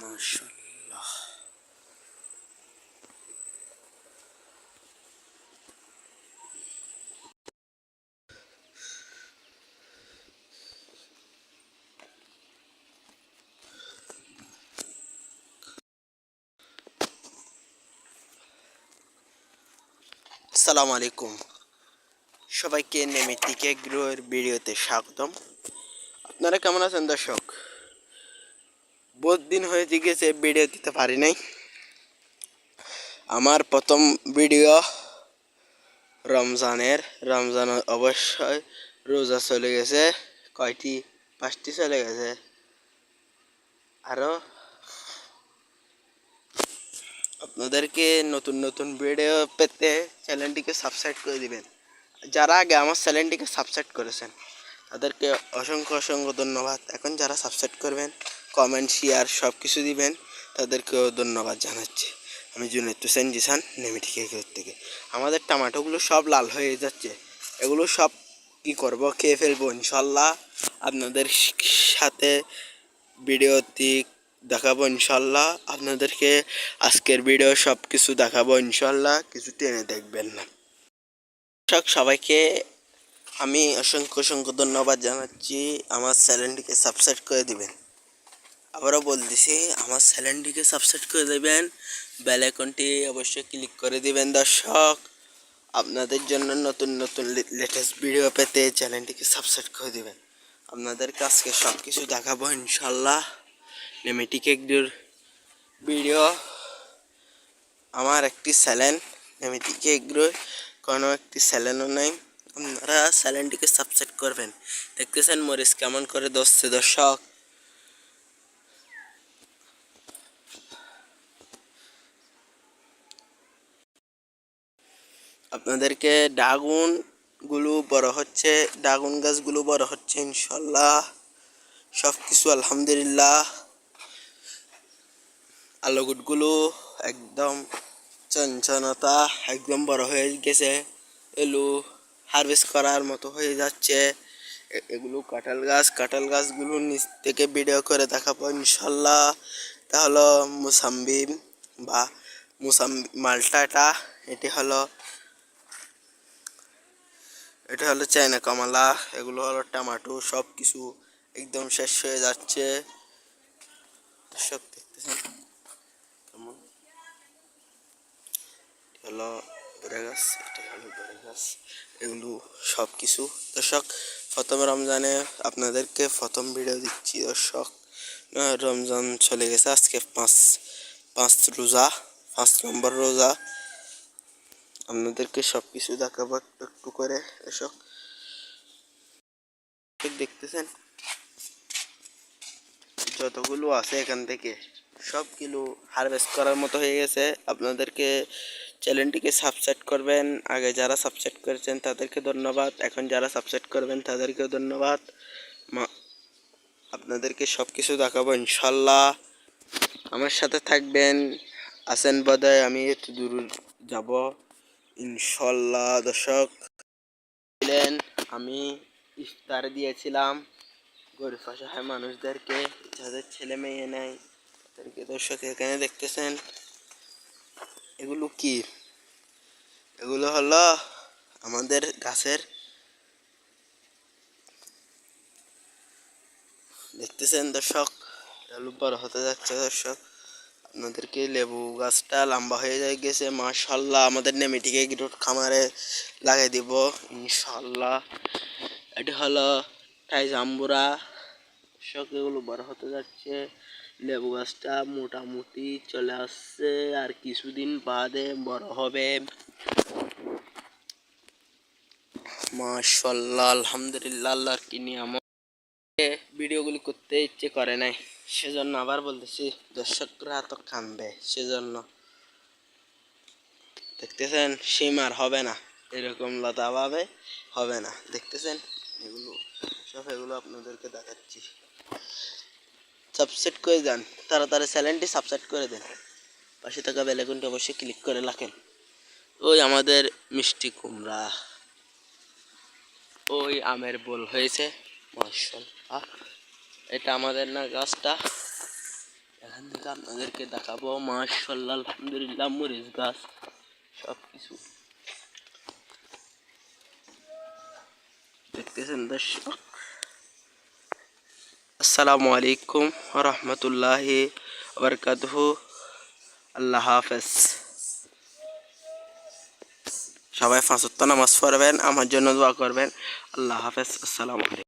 মাশাল্লাহ আসসালামু আলাইকুম। সবাইকে নেমিটিকে গ্রোয়ের ভিডিওতে স্বাগতম। আপনারা কেমন আছেন দর্শক? বহুত দিন হয়ে গেছে ভিডিও দিতে পারি নাই। আমার প্রথম ভিডিও রমজানের। রমজান অবশ্যই রোজা চলে গেছে, কয়টি? পাঁচটি চলে গেছে। আরও আপনাদেরকে নতুন নতুন ভিডিও পেতে চ্যানেলটিকে সাবস্ক্রাইব করে দিবেন। যারা আগে আমার চ্যানেলটিকে সাবস্ক্রাইব করেছেন, তাদেরকে অসংখ্য অসংখ্য ধন্যবাদ। এখন যারা সাবস্ক্রাইব করবেন কমেন্ট শেয়ার সব কিছু দিবেন, তাদেরকেও ধন্যবাদ জানাচ্ছি। আমি জুনেদ হোসেন জিসান নেমিটি কেকের থেকে। আমাদের টমাটোগুলো সব লাল হয়ে যাচ্ছে। এগুলো সব কি করব, খেয়ে ফেলব, ইনশাল্লাহ। আপনাদের সাথে ভিডিওটি দেখাবো ইনশাল্লাহ। আপনাদেরকে আজকের ভিডিও সব কিছু দেখাবো ইনশাল্লাহ। কিছু টেনে দেখবেন না। দর্শক, সবাইকে আমি অসংখ্য অসংখ্য ধন্যবাদ জানাচ্ছি। আমার চ্যানেলটিকে সাবস্ক্রাইব করে দিবেন। আবারও বলতেছি, আমার চ্যানেলটিকে সাবস্ক্রাইব করে দেবেন। বেল আইকনটি অবশ্যই ক্লিক করে দিবেন। দর্শক, আপনাদের জন্য নতুন নতুন লেটেস্ট ভিডিও পেতে চ্যানেলটিকে সাবস্ক্রাইব করে দিবেন। আপনাদেরকে আজকে সব কিছু দেখাবো ইনশাল্লাহ। নেমেটিক একটির ভিডিও। আমার একটি স্যালেন নেমেটিক এগ্রোর কোনো একটি স্যালেনও নেই। আপনারা স্যালেনটিকে সাবস্ক্রাইব করবেন। দেখতেছেন মরিচ কেমন করে দশছে দর্শক। আপনাদেরকে ডাগুনগুলো বড় হচ্ছে, ডাগুন গাছগুলো বড় হচ্ছে, ইনশাল্লাহ। সব কিছু আলহামদুলিল্লাহ। আলোগুটগুলো একদম চঞ্চনতা একদম বড় হয়ে গেছে। এগুলো হারভেস্ট করার মতো হয়ে যাচ্ছে। এগুলো কাঁঠাল গাছ, কাঁঠাল গাছগুলো নিচ থেকে ভিডিও করে দেখাবো ইনশাল্লাহ। এটা হলো মুসাম্বি বা মুসাম্বি মালটাটা এটি হলো, এটা হলো চায়না কমলা। এগুলো হলো টমাটো সব কিছু একদম শেষ হয়ে যাচ্ছে। দর্শক দেখতেছেন। কেমন বেড়ে গাছ এটা হলো বেড়ে গাছ এগুলো সব কিছু দর্শক প্রথম রমজানে আপনাদেরকে প্রথম ভিডিও দিচ্ছি দর্শক রমজান চলে গেছে আজকে পাঁচ পাঁচ রোজা পাঁচ নম্বর রোজা আপনাদেরকে সব কিছু দেখাবো একটু একটু করে এসব দেখতেছেন যতগুলো আছে এখান থেকে সবগুলো হারভেস্ট করার মতো হয়ে গেছে। আপনাদেরকে চ্যানেলটিকে সাবস্ক্রাইব করবেন। আগে যারা সাবস্ক্রাইব করেছেন তাদেরকে ধন্যবাদ। এখন যারা সাবস্ক্রাইব করবেন তাদেরকেও ধন্যবাদ। আপনাদেরকে সব কিছু দেখাবো ইনশাল্লাহ। আমার সাথে থাকবেন আছেন বোধহয় আমি একটু দূর যাব। ইনশাল্লাহ দর্শক ছিলেন আমি ইফতার দিয়েছিলাম। গরিব অসহায় মানুষদেরকে, যাদের ছেলে মেয়ে নেই। তাদেরকে দর্শক, এখানে দেখতেছেন, এগুলো কি? এগুলো হলো আমাদের গাছের, দেখতেছেন, দর্শক? এগুলো বড় হতে যাচ্ছে, দর্শক। আপনাদেরকে লেবু গাছটা লম্বা হয়ে যায়, গেছে। মাশাল্লাহ, আমাদের নেমিটিকে গ্রোট খামারে লাগাই দিব, ইনশাল্লাহ। এটি হলো টাই জাম্বুরা দর্শক, এগুলো বড় হতে যাচ্ছে। লেবু গাছটা মোটামুটি চলে আসছে আর কিছুদিন বাদে বড় হবে। মাশাল্লাহ, আলহামদুলিল্লাহ, আল্লাহর কি নিয়ামত। ভিডিওগুলি করতে ইচ্ছে করে নাই, সেজন্য আবার বলতেছি, দর্শকরা তো কানবে সেজন্য। দেখতেছেন, সিম আর হবে না, এরকম লতা পাবে হবে না। দেখতেছেন, এগুলো, সব এগুলো আপনাদেরকে দেখাচ্ছি। সাবসেট করে যান তাড়াতাড়ি চ্যানেলটি সাবসেট করে দেন। পাশে থাকা বেলাইকনটি অবশ্যই ক্লিক করে রাখেন। ওই আমাদের মিষ্টি কুমড়া। ওই আমের বোল হয়েছে, মাশাআল্লাহ। এটা আমাদের না গাছটা। এখান থেকে আপনাদেরকে দেখাবো, মাশাআল্লাহ, আলহামদুলিল্লাহ, মরিচ গাছ সব কিছু দেখতেছেন দর্শক? আসসালামু আলাইকুম রহমতুল্লাহি বরকাতহু। আল্লাহ হাফেজ। সবাই ফাঁসত্ত নামাজ পড়বেন, আমার জন্য দোয়া করবেন। আল্লাহ হাফেজ, আসসালামু আলাইকুম।